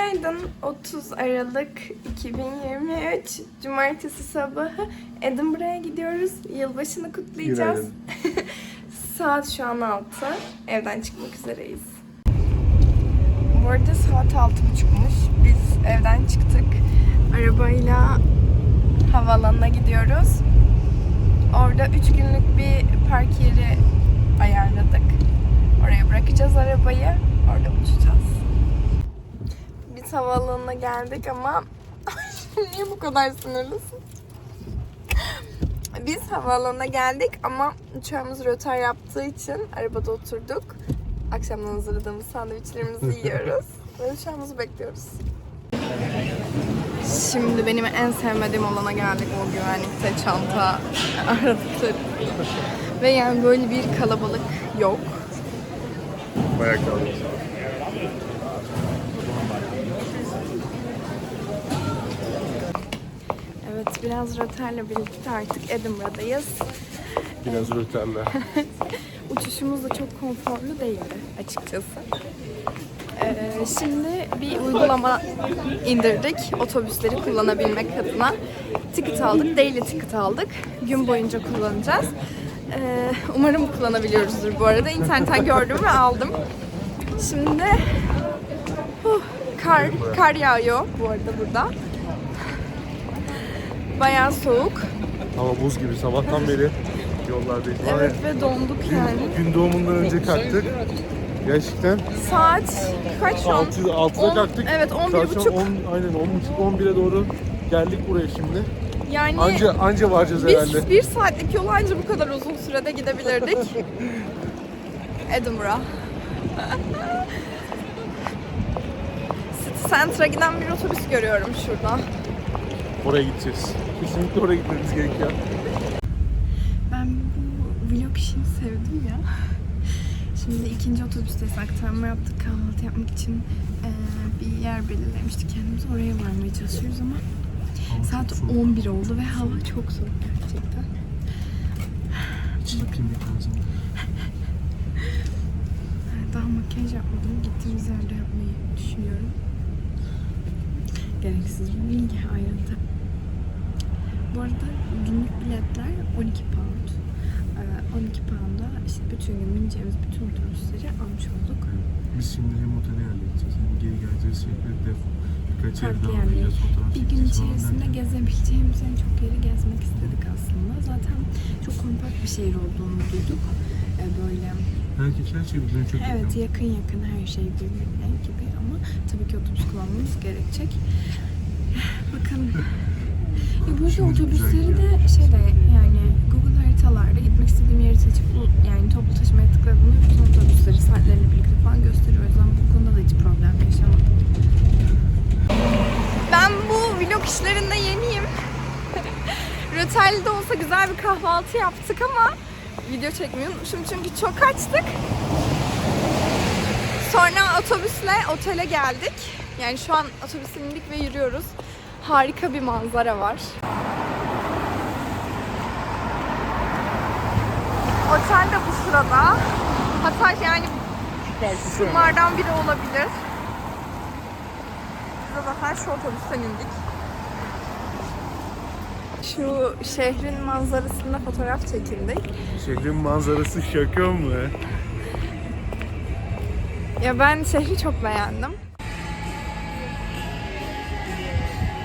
Günaydın. 30 Aralık 2023 Cumartesi sabahı Edinburgh'a gidiyoruz. Yılbaşını kutlayacağız. saat şu an 6. Evden çıkmak üzereyiz. Bu arada saat 6.30'muş. Biz evden çıktık. Arabayla havaalanına gidiyoruz. Orada 3 günlük bir park yeri ayarladık. Oraya bırakacağız arabayı. Orada uçacağız. Havaalanına geldik ama niye bu kadar sinirlisin? Biz havaalanına geldik ama uçağımız rötar yaptığı için arabada oturduk. Akşamdan hazırladığımız sandviçlerimizi yiyoruz ve uçağımızı bekliyoruz. Şimdi benim en sevmediğim olana geldik o güvenlikte çanta aradıkları. Ve yani böyle bir kalabalık yok. Bayağı kaldı. Evet biraz rötarla birlikte artık Edinburgh'dayız. Biraz rötarla. Uçuşumuz da çok konforlu değildi açıkçası. Ee, şimdi bir uygulama indirdik otobüsleri kullanabilmek adına. Ticket aldık, daily ticket aldık. Gün boyunca kullanacağız. Ee, umarım kullanabiliyoruzdur bu arada. İnternetten gördüm ve aldım. Şimdi huh, kar, kar yağıyor bu arada burada. Bayağı soğuk. Ama buz gibi sabahtan beri yollardayız. Evet ve donduk yani. Gün doğumundan önce kalktık. Gerçekten Saat kaç şu an? 6, 6'da On- kalktık. evet, on bir Saat şu an buçuk. on- aynen 10.30 11'e doğru geldik buraya şimdi. Yani Anca anca varacağız herhalde. biz bir saatlik yol anca bu kadar uzun sürede gidebilirdik. Edinburgh. City Center'a giden bir otobüs görüyorum şurada. Oraya gideceğiz. Kesinlikle oraya gitmemiz gerekiyor. Ben bu vlog işini sevdim ya. Şimdi ikinci otobüsteyiz. Aktarma yaptık. Kahvaltı yapmak için bir yer belirlemiştik kendimize. Oraya varmaya çalışıyoruz ama saat 11 oldu ve hava çok soğuk gerçekten. Kimlik lazım. Daha makyaj yapmadım. Gittiğimiz yerde yapmayı düşünüyorum. Gereksiz bir bilgi ayrıntı. Bu arada günlük biletler 12 pound. Ee, 12 pound'a işte bütün gün bineceğimiz bütün otobüsleri almış olduk. Biz şimdi hem otele yerleşeceğiz hem geri geleceğiz. Şekli defo. Birkaç yer Farklı daha. Fotoğraf Bir gün içerisinde gezebileceğimiz en çok yeri gezmek istedik aslında. Zaten çok kompakt bir şehir olduğunu duyduk. Ee, böyle Herkes her şey birbirine çok Evet yakın. yakın yakın her şey birbirine gibi ama tabii ki otobüs kullanmamız gerekecek. Bakalım. Ya bu Şimdi otobüsleri de şey de yani Google haritalarda gitmek istediğim yeri seçip yani toplu taşımaya tıkladığımda bütün otobüsleri saatlerle birlikte falan gösteriyor. O yüzden bu konuda da hiç problem yaşamadım. Ben bu vlog işlerinde yeniyim. Rötel'de olsa güzel bir kahvaltı yaptık ama video çekmeyi unutmuşum çünkü çok açtık. Sonra otobüsle otele geldik. Yani şu an otobüse indik ve yürüyoruz. Harika bir manzara var. Otel de bu sırada. Hatta yani şunlardan biri olabilir. Biz de zaten şu otobüsten indik. Şu şehrin manzarasında fotoğraf çekildik. Şehrin manzarası şaka mı? Ya ben şehri çok beğendim.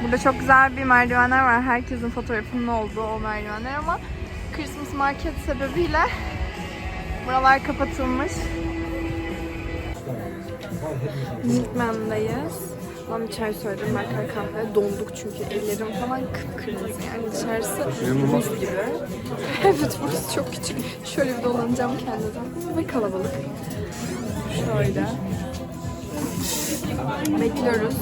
Burada çok güzel bir merdivenler var. Herkesin fotoğrafının olduğu o merdivenler ama Christmas market sebebiyle buralar kapatılmış. Milkman'dayız. Ben bir çay söyledim. Berkay kahve. Donduk çünkü ellerim falan kıpkırmızı yani dışarısı buz gibi. evet burası çok küçük. Şöyle bir dolanacağım kendiden. Ve kalabalık. Şöyle. Bekliyoruz.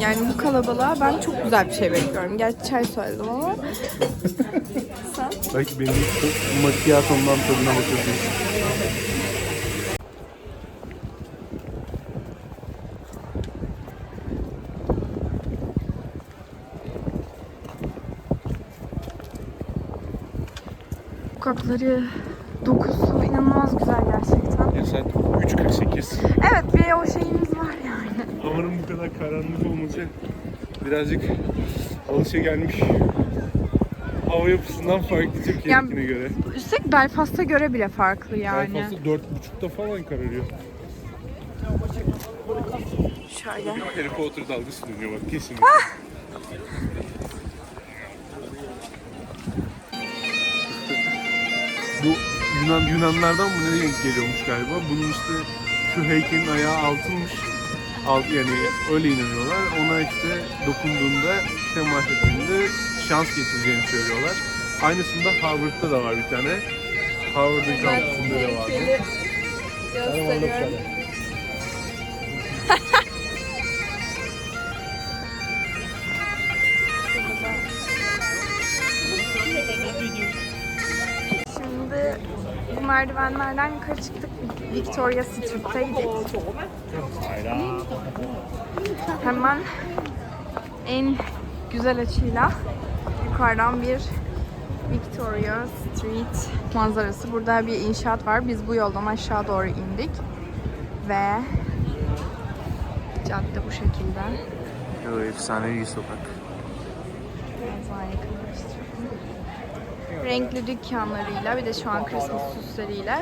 Yani bu kalabalığa ben çok güzel bir şey bekliyorum. Gerçi çay söyledim ama. Sen? Belki benim ilk macchiato'mdan tadına bakabiliriz. Sokakları, dokusu inanılmaz güzel gerçekten. Ya saat 3.48. Evet bir o şeyimiz. Havanın bu kadar karanlık olması birazcık alışa gelmiş hava yapısından farklı Türkiye'dekine Yani- göre. Üstelik Belfast'a göre bile farklı yani. Belfast'ta dört buçukta falan kararıyor. Şöyle. Harry Potter dalgası dönüyor bak kesinlikle. Bu Yunan Yunanlardan mı ne geliyormuş galiba. Bunun işte şu heykelin ayağı altınmış. Yani öyle inanıyorlar. Ona işte dokunduğunda temas ettiğinde şans getireceğini söylüyorlar. Aynısında Harvard'da da var bir tane. Harvard'ın kampüsünde de vardı. gösteriyorum. Şimdi bu merdivenlerden yukarı çıktık. Victoria Street'teydik. Hemen en güzel açıyla yukarıdan bir Victoria Street manzarası. Burada bir inşaat var. Biz bu yoldan aşağı doğru indik. Ve cadde bu şekilde. O efsanevi sokak. Renkli dükkanlarıyla bir de şu an Christmas süsleriyle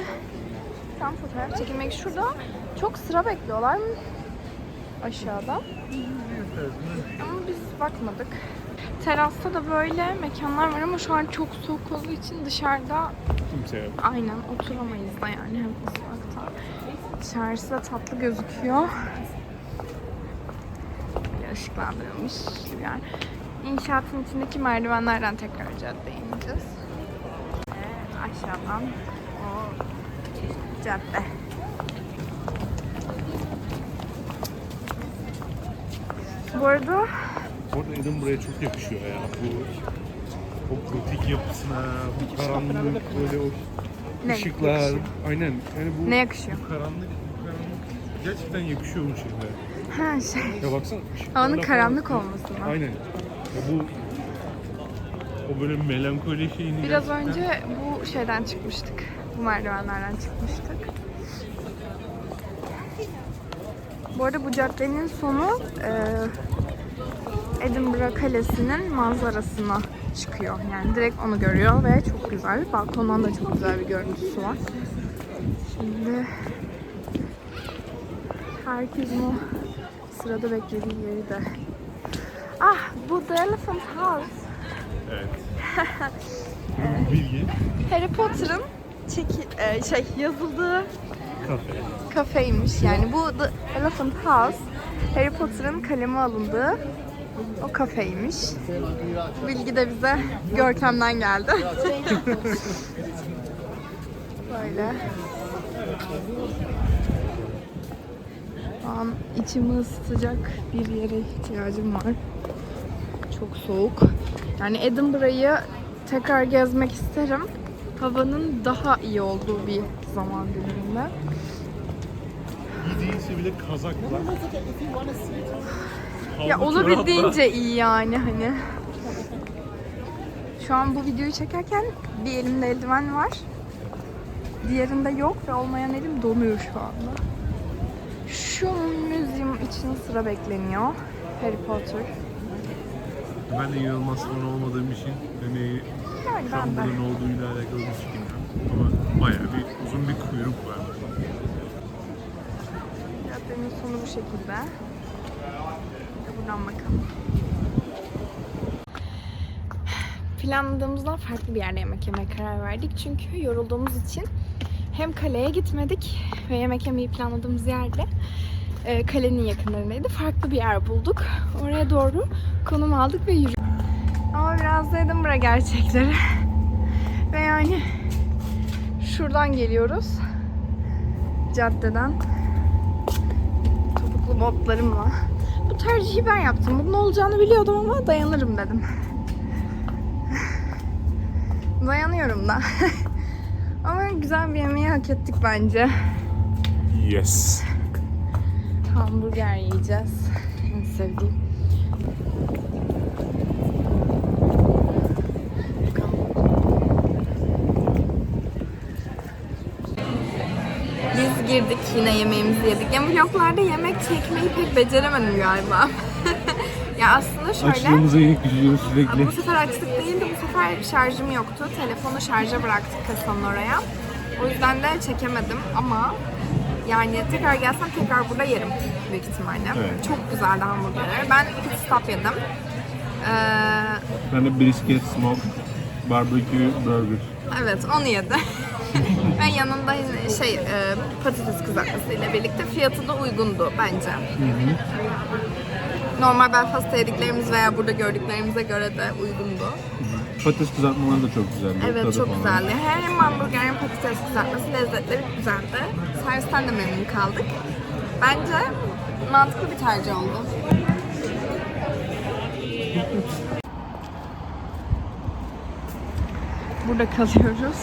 tam fotoğraf çekilmek. Şurada çok sıra bekliyorlar mı? Aşağıda. Ama biz bakmadık. Terasta da böyle mekanlar var ama şu an çok soğuk olduğu için dışarıda Kimse yok. aynen oturamayız da yani hem ıslakta. Dışarısı da tatlı gözüküyor. Böyle ışıklandırılmış bir yer. İnşaatın içindeki merdivenlerden tekrar caddeye ineceğiz. Ve aşağıdan o cadde. Bu arada Bu arada Edinburgh'a çok yakışıyor ya. Bu o gotik yapısına, bu karanlık böyle o Ne ışıklar. yakışıyor? Aynen. Yani bu ne yakışıyor? bu karanlık, bu karanlık gerçekten yakışıyor bu şehre. Ha şey. Ya baksana. Havanın karanlık olması mı? Aynen. Ya bu o böyle melankoli şeyini Biraz gerçekten- önce bu şeyden çıkmıştık. Bu merdivenlerden çıkmıştık. Bu arada bu caddenin sonu e, Edinburgh Kalesi'nin manzarasına çıkıyor. Yani direkt onu görüyor ve çok güzel. Balkondan da çok güzel bir görüntüsü var. Şimdi herkesin o sırada beklediği yeri de. Ah bu The Elephant House. Evet. Bilgi. Harry Potter'ın çeki, e, şey yazıldığı Kafe. kafeymiş. Yani bu The Elephant House Harry Potter'ın kaleme alındığı o kafeymiş. Bilgi de bize Görkem'den geldi. Böyle. Şu an içimi ısıtacak bir yere ihtiyacım var. Çok soğuk. Yani Edinburgh'ı tekrar gezmek isterim. Havanın daha iyi olduğu bir zaman diliminde. İyi değilse bile kazaklar. Ya olabildiğince iyi yani hani. Şu an bu videoyu çekerken bir elimde eldiven var. Diğerinde yok ve olmayan elim donuyor şu anda. Şu müziğim için sıra bekleniyor. Harry Potter. Ben de inanılmaz fan olmadığım için hani Yani tam ben ne olduğuyla alakalı bir fikrim yok. Ama bayağı bir uzun bir kuyruk var. Caddenin sonu bu şekilde. Buradan bakalım. Planladığımızdan farklı bir yerde yemek yemeye karar verdik. Çünkü yorulduğumuz için hem kaleye gitmedik ve yemek yemeyi planladığımız yerde e, kalenin yakınlarındaydı. Farklı bir yer bulduk. Oraya doğru konum aldık ve yürüdük. Biraz da Edinburgh gerçekleri. ve yani şuradan geliyoruz. Caddeden topuklu botlarımla. Bu tercihi ben yaptım. Bunun olacağını biliyordum ama dayanırım dedim. Dayanıyorum da. ama güzel bir yemeği hak ettik bence. Yes. Hamburger yiyeceğiz. En sevdiğim. Biz girdik yine yemeğimizi yedik. Yani vloglarda yemek çekmeyi pek beceremedim galiba. ya aslında şöyle... Açlığımıza yenik gidiyoruz sürekli. Bu sefer açlık değildi, bu sefer şarjım yoktu. Telefonu şarja bıraktık kasanın oraya. O yüzden de çekemedim ama yani tekrar gelsem tekrar burada yerim büyük ihtimalle. Evet. Çok güzeldi hamburgerleri. Ben pit stop yedim. Ee, Ben de brisket, smoke, barbecue, burger. evet onu yedi. Ve yanında yine şey e, patates kızartmasıyla birlikte fiyatı da uygundu bence. Normal Belfast'ta yediklerimiz veya burada gördüklerimize göre de uygundu. Patates kızartmaları da çok güzeldi. Evet tadı çok falan. güzeldi. Hem hamburger hem patates kızartması lezzetleri güzeldi. Servisten de memnun kaldık. Bence mantıklı bir tercih oldu. Burada kalıyoruz.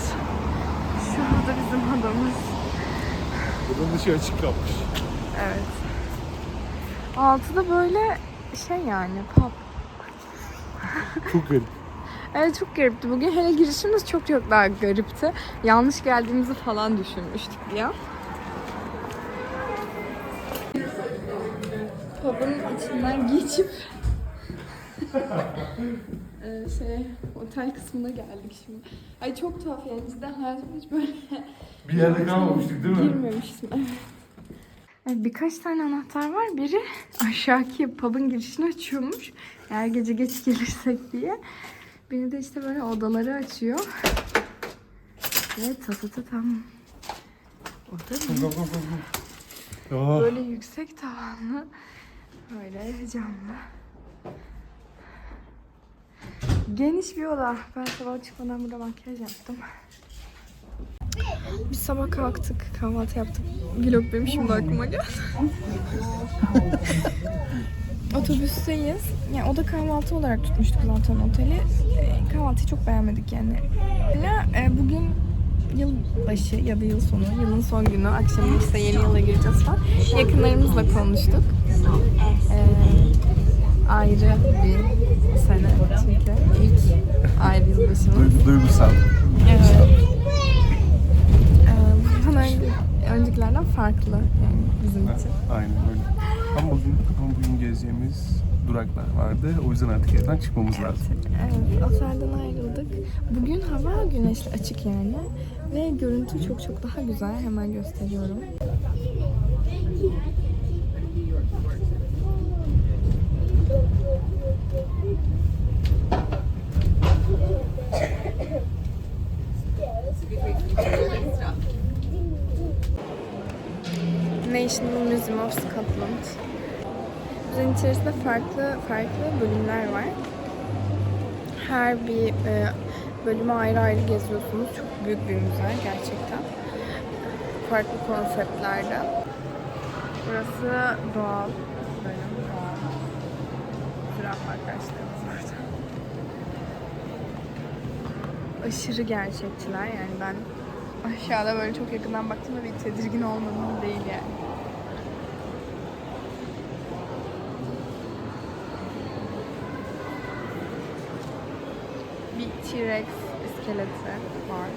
Bunun dışı açık kalmış. Evet. Altıda böyle şey yani pub. Çok garip. Evet çok garipti. Bugün hele girişimiz çok çok daha garipti. Yanlış geldiğimizi falan düşünmüştük an. Pub'ın içinden geçip Ee, şey otel kısmına geldik şimdi. Ay çok tuhaf yani cidden hayatımda hiç böyle Bir yerde kalmamıştık değil mi? girmemiştim. Evet. Birkaç tane anahtar var. Biri aşağıki pub'ın girişini açıyormuş. Eğer gece geç gelirsek diye. Biri de işte böyle odaları açıyor. Ve tatata tam. Orada bir Aa, böyle yüksek tavanlı. Böyle camlı. Geniş bir oda. Ben sabah çıkmadan burada makyaj yaptım. Biz sabah kalktık, kahvaltı yaptık. Vlog benim şimdi aklıma geldi. Otobüsteyiz. Yani o da kahvaltı olarak tutmuştuk zaten oteli. Ee, kahvaltıyı çok beğenmedik yani. Ya, e, bugün yılbaşı ya da yıl sonu, yılın son günü, akşam işte yeni yıla gireceğiz falan. Yakınlarımızla konuştuk. Ee, ayrı bir sene çünkü ilk ayrı yılbaşımız. duygu- duygusal. Evet. Ee, önce, öncekilerden farklı yani bizim için. Aynen öyle. Ama bugün, ama bugün gezeceğimiz duraklar vardı. O yüzden artık evden çıkmamız lazım. Evet, otelden ayrıldık. Bugün hava güneşli açık yani. Ve görüntü çok çok daha güzel. Hemen gösteriyorum. İçerisinde farklı farklı bölümler var. Her bir e, bölümü ayrı ayrı geziyorsunuz. Çok büyük bir müze gerçekten. Farklı konseptlerde. Burası doğal bölüm. Doğal. Zürafa arkadaşlarımız burada. Aşırı gerçekçiler yani ben aşağıda böyle çok yakından baktığımda bir tedirgin olmadım değil yani. bir T-Rex iskeleti var.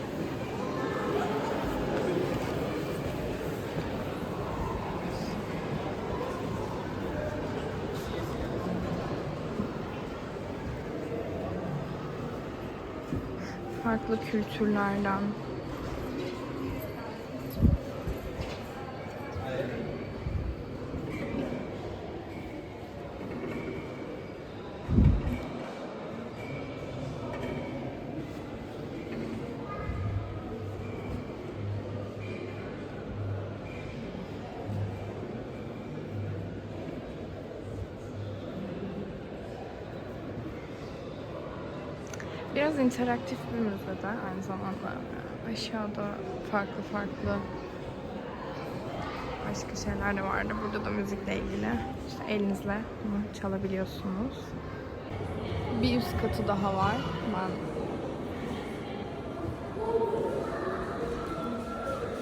Farklı kültürlerden Biraz interaktif bir müzede aynı zamanda aşağıda farklı farklı başka şeyler de vardı. Burada da müzikle ilgili işte elinizle bunu çalabiliyorsunuz. Bir üst katı daha var. Ben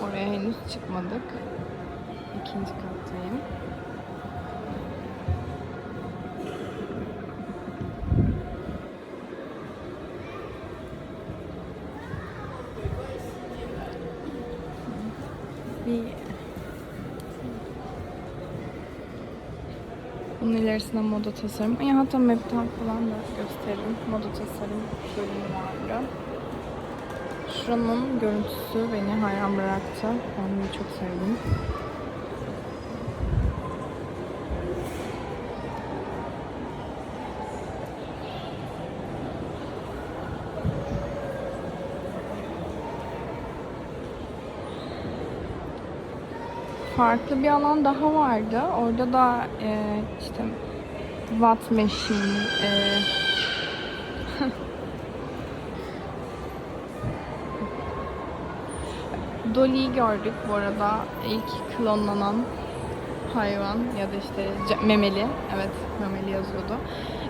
oraya henüz çıkmadık. İkinci kattayım. İlerisinde moda tasarım. Ya hatta map'ten falan da gösteririm. Moda tasarım bölümü vardı. Şuranın görüntüsü beni hayran bıraktı. Ben çok sevdim. farklı bir alan daha vardı. Orada da e, işte watt machine, e, Dolly'yi gördük bu arada. İlk klonlanan hayvan ya da işte memeli. Evet memeli yazıyordu.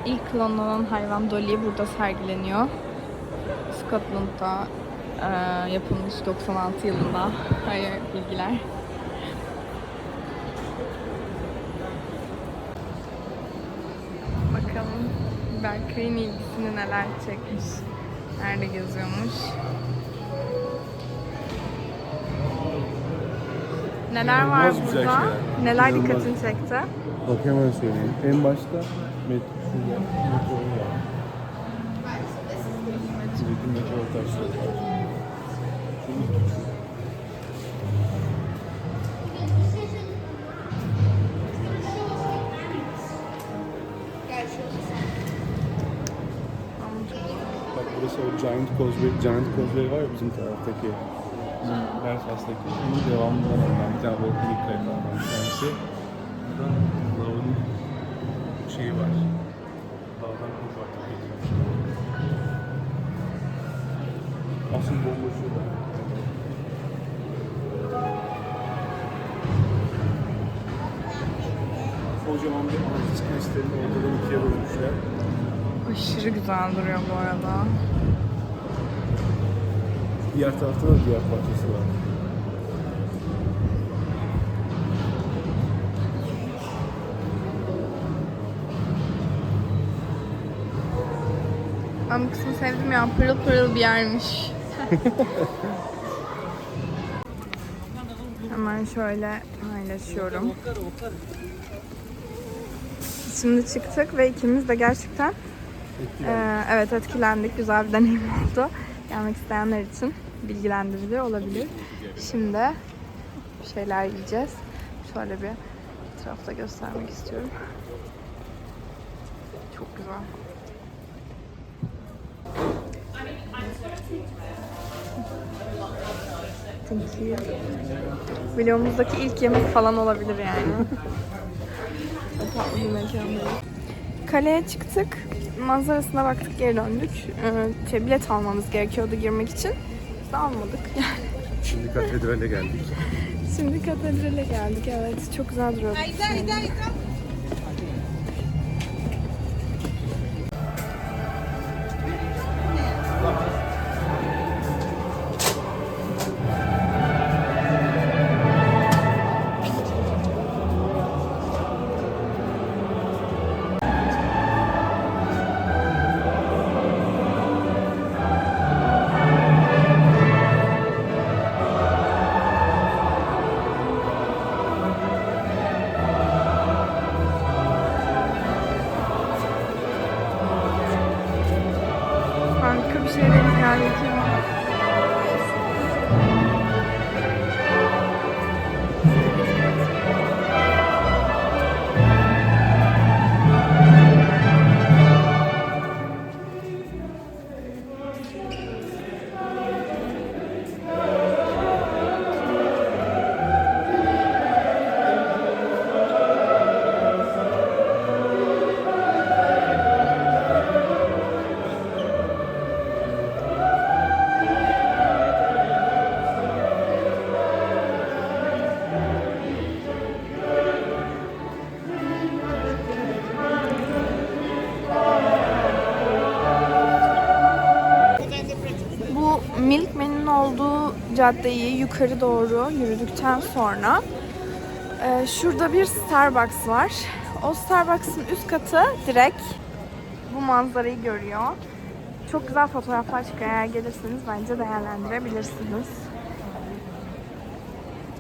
İlk klonlanan hayvan Dolly burada sergileniyor. Scotland'da e, yapılmış 96 yılında. Hayır bilgiler. Berkay'ın ilgisini neler çekmiş. Nerede geziyormuş. Neler var İnanılmaz güzel burada? şeyler. Neler İnanılmaz. dikkatini çekti? Bak hemen söyleyeyim. En başta metro şurada metro var. Buradaki metro taşları var. Burası o Giant Causeway, Giant Causeway var ya bizim taraftaki. Bizim Belfast'taki. Bunun devamlarından bir tane volkanik kayıklardan bir tanesi. Burada lavın şeyi var. Dağdan kopartıp getirmiş. Asıl bomba şurada. Kocaman bir analiz kristalini ortadan ikiye bölmüşler. Aşırı güzel duruyor bu arada. Diğer tarafta da diğer parçası var. Ben bu kısmı sevdim ya. Pırıl pırıl bir yermiş. Hemen şöyle paylaşıyorum. Şimdi çıktık ve ikimiz de gerçekten Ee, evet etkilendik. Güzel bir deneyim oldu. Gelmek isteyenler için bilgilendirici olabilir. Şimdi bir şeyler yiyeceğiz. Şöyle bir etrafta göstermek istiyorum. Çok güzel. Thank you. Videomuzdaki ilk yemek falan olabilir yani. Kaleye çıktık. Manzarasına baktık geri döndük. Ee, şey, bilet almamız gerekiyordu girmek için. De almadık. Şimdi katedrale geldik. Şimdi katedrale geldik evet. Çok güzel duruyor. Caddeyi yukarı doğru yürüdükten sonra e, şurada bir Starbucks var. O Starbucks'ın üst katı direkt bu manzarayı görüyor. Çok güzel fotoğraflar çıkıyor. Eğer gelirseniz bence değerlendirebilirsiniz.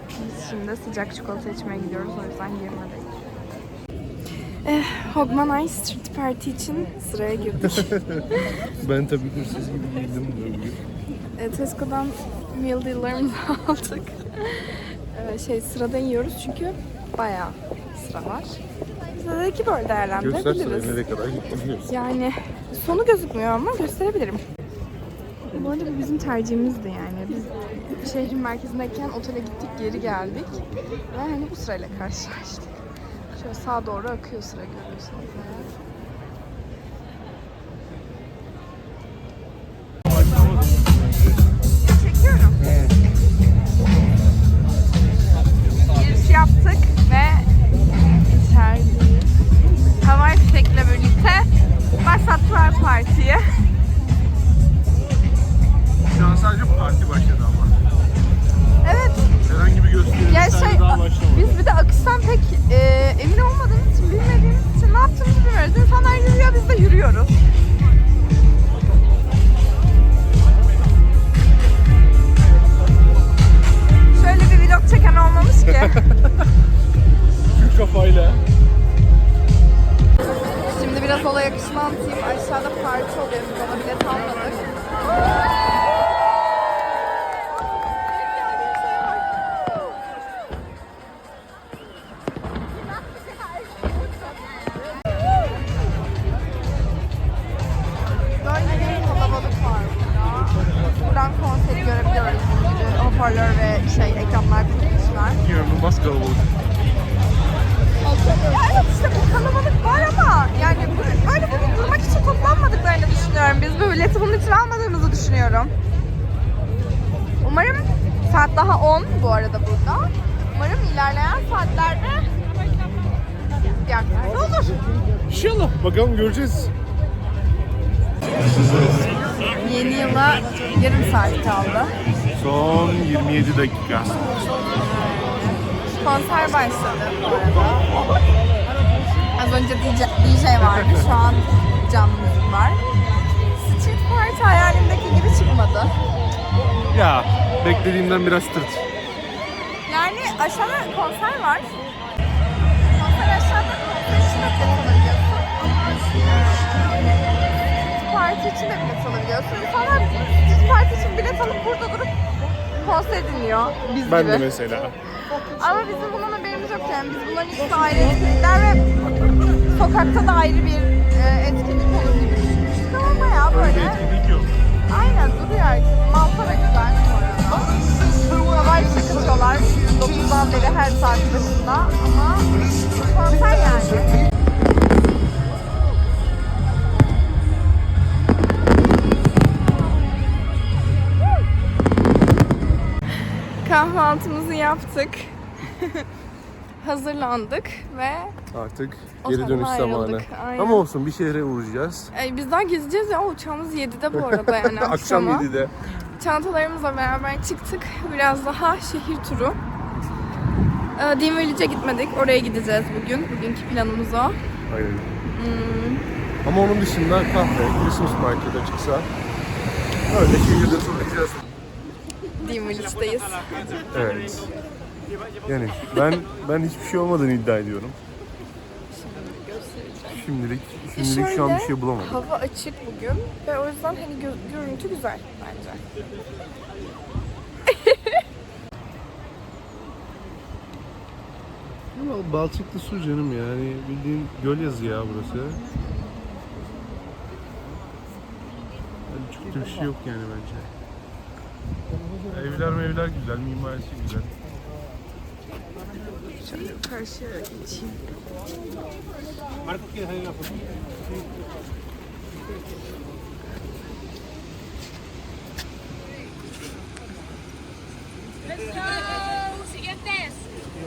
Biz şimdi sıcak çikolata içmeye gidiyoruz. O yüzden girmedik. Eh, Hogmanay Street Party için sıraya girdik. Ben tabii hırsız gibi giydim. E, Tesco'dan meal deal'larımızı aldık. Şey sırada yiyoruz çünkü bayağı sıra var. Sıradaki böyle Göster değerlendirebiliriz. sana nereye kadar gittim. Yani sonu gözükmüyor ama gösterebilirim. Bu arada bu bizim tercihimizdi yani. Biz şehrin merkezindeyken otele gittik, geri geldik. Ve hani bu sırayla karşılaştık. Şöyle sağa doğru akıyor sıra görüyorsunuz. eğer. İçin almadığımızı düşünüyorum. Umarım saat daha 10 bu arada burada. Umarım ilerleyen saatlerde yaklarda olur. İnşallah. Bakalım göreceğiz. Yeni yıla yarım saat kaldı. Son 27 dakika. Konser başladı bu arada. Az önce DJ, DJ vardı. Şu an canlı var. Street Party hayalimdeki gibi çıkmadı. Ya beklediğimden biraz tırt. Yani aşağıda konser var. Konser aşağıda konser için de bilet alabiliyorsun. Party için de bilet alabiliyorsun. İnsanlar Party için bilet alıp burada durup konser dinliyor. Biz Ben gibi. de mesela. Ama bizim bundan haberimiz yok yani. Biz bunların ikisi ayrı etkinlikler ve sokakta da ayrı bir e, etkinlik olur gibi düşünmüştük ama bayağı böyle. Aynen duruyor herkes. Manzara güzel bu arada. Havai fişek atıyorlar 9'dan beri her saat başında ama konser yani. Kahvaltımızı yaptık. Hazırlandık ve Artık Geri dönüş zamanı. aynen. Ama olsun bir şehre uğrayacağız. Ay, biz daha gezeceğiz ya uçağımız 7'de bu arada yani Akşam akşama. 7'de. Çantalarımızla beraber çıktık. Biraz daha şehir turu. Ee, Dean Village'e gitmedik. Oraya gideceğiz bugün. Bugünkü planımız o. Aynen. Hmm, Ama onun dışında kahve, Christmas markete çıksa öyle şehirde turlayacağız. Dean Village'deyiz. Evet. Yani ben ben hiçbir şey olmadığını iddia ediyorum. Şimdilik şimdilik şu an bir şey bulamadım. Hava açık bugün ve o yüzden hani gö- görüntü güzel bence. Ama Balçıklı su canım yani bildiğin göl yazı ya burası. Yani çok da bir şey yok yani bence. Evler mevler güzel, mimarisi güzel. Şöyle karşıya geçeyim. Marcos, ¿quieres hacer una foto? Let's go. Siguientes.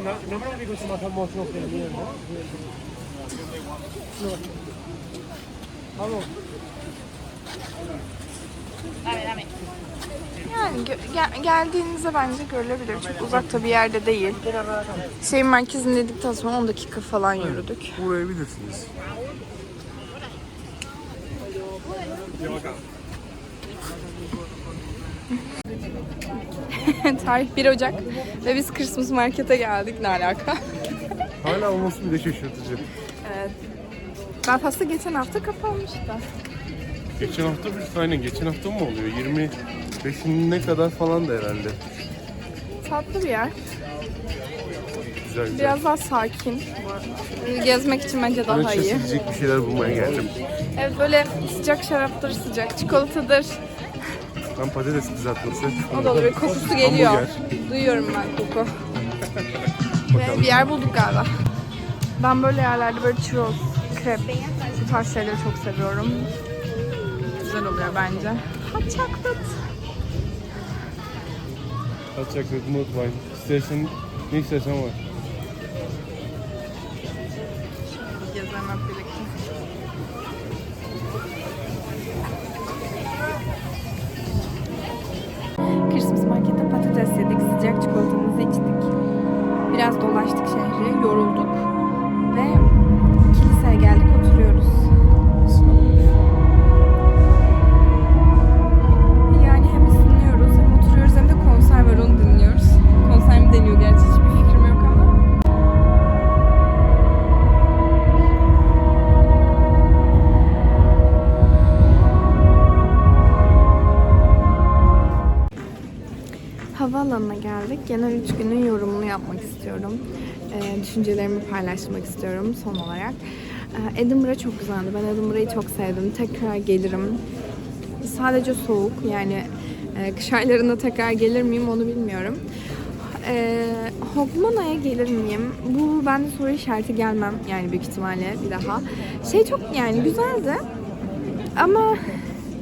No, no me lo digo si más famoso que el mío, ¿no? No. Vamos. Dame, dame. Yani gö- gel- geldiğinizde bence görülebilir. Çok uzakta bir yerde değil. Şehir merkezindedikten sonra 10 dakika falan yürüdük. Uğrayabilirsiniz. Tarih 1 Ocak ve biz Christmas Market'e geldik. Ne alaka? Hala olması bile şaşırtıcı. Evet. Belfast'ta geçen hafta kapanmıştı. Geçen hafta bir aynen geçen hafta mı oluyor? 25'ine kadar falan da herhalde. Tatlı bir yer. Güzel güzel. Biraz daha sakin. bu arada. Gezmek için bence Ben daha iyi. şaşıracak bir şeyler bulmaya geldim. Evet böyle sıcak şaraptır, sıcak çikolatadır. Ben patates kızartması. O da olur. Kokusu geliyor. Hamburger. Duyuyorum ben koku. Ve bir yer bulduk galiba. Ben böyle yerlerde böyle churros, krep, bu tarz şeyleri çok seviyorum. Güzel oluyor bence. Hot chocolate. Milk wine. İstersen ne istersen var. Havaalanına geldik. Genel üç günün yorumunu yapmak istiyorum. Ee, düşüncelerimi paylaşmak istiyorum son olarak. Ee, Edinburgh çok güzeldi. Ben Edinburgh'ı çok sevdim. Tekrar gelirim. Sadece soğuk yani e, kış aylarında tekrar gelir miyim onu bilmiyorum. Ee, Hogmana'ya gelir miyim? Bu bende soru işareti gelmem yani büyük ihtimalle bir daha. Şey çok yani güzeldi. Ama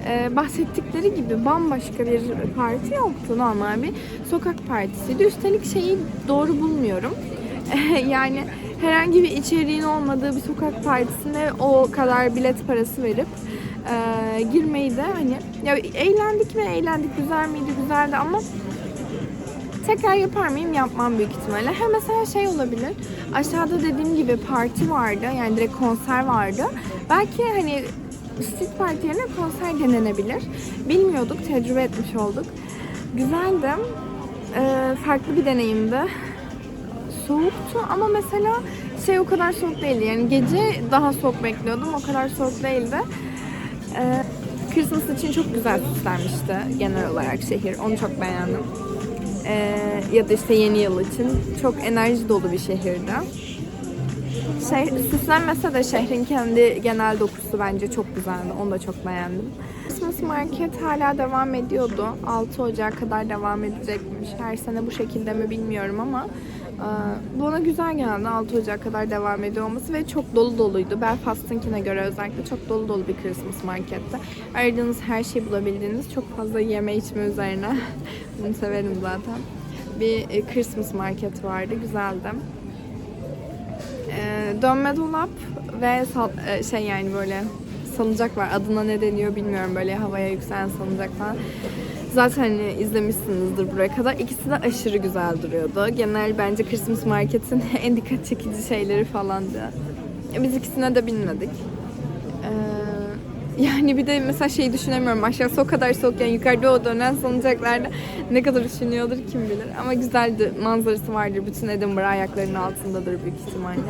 e, bahsettikleri gibi bambaşka bir parti yoktu normal bir sokak partisiydi. Üstelik şeyi doğru bulmuyorum. yani herhangi bir içeriğin olmadığı bir sokak partisine o kadar bilet parası verip e, girmeyi de hani ya eğlendik mi eğlendik güzel miydi güzeldi ama tekrar yapar mıyım yapmam büyük ihtimalle. Hem mesela şey olabilir. Aşağıda dediğim gibi parti vardı. Yani direkt konser vardı. Belki hani party yerine konser denenebilir. Bilmiyorduk, tecrübe etmiş olduk. Güzeldi. Ee, farklı bir deneyimdi. Soğuktu ama mesela şey o kadar soğuk değildi. Yani gece daha soğuk bekliyordum. O kadar soğuk değildi. Ee, Christmas için çok güzel süslenmişti genel olarak şehir. Onu çok beğendim. Ee, ya da işte yeni yıl için çok enerji dolu bir şehirdi. Şey, süslenmese de şehrin kendi genel dokusu bence çok güzeldi. Onu da çok beğendim. Christmas Market hala devam ediyordu. 6 Ocağı kadar devam edecekmiş. Her sene bu şekilde mi bilmiyorum ama e, bana güzel geldi 6 Ocağı kadar devam ediyor olması ve çok dolu doluydu. Belfast'ınkine göre özellikle çok dolu dolu bir Christmas Market'te. Aradığınız her şeyi bulabildiğiniz çok fazla yeme içme üzerine. Bunu severim zaten. Bir e, Christmas Market vardı. Güzeldi. Ee, dönme dolap ve sal- e, şey yani böyle salıncak var. Adına ne deniyor bilmiyorum. Böyle havaya yükselen salıncak falan. Zaten hani izlemişsinizdir buraya kadar. İkisi de aşırı güzel duruyordu. Genel bence Christmas Market'in en dikkat çekici şeyleri falandı. Biz ikisine de binmedik. Ee, yani bir de mesela şey düşünemiyorum. Aşağısı o kadar soğukken yukarıda o dönen salıncaklarda ne kadar üşünüyordur kim bilir. Ama güzeldi. Manzarası vardır. Bütün Edinburgh ayaklarının altındadır büyük ihtimalle.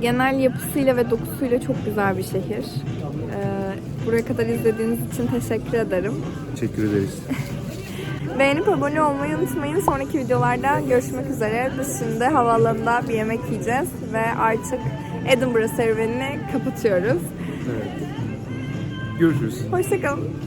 Genel yapısıyla ve dokusuyla çok güzel bir şehir. Ee, buraya kadar izlediğiniz için teşekkür ederim. Teşekkür ederiz. Beğenip abone olmayı unutmayın. Sonraki videolarda görüşmek üzere. Biz şimdi havaalanında bir yemek yiyeceğiz ve artık Edinburgh serüvenini kapatıyoruz. Evet. Görüşürüz. Hoşçakalın.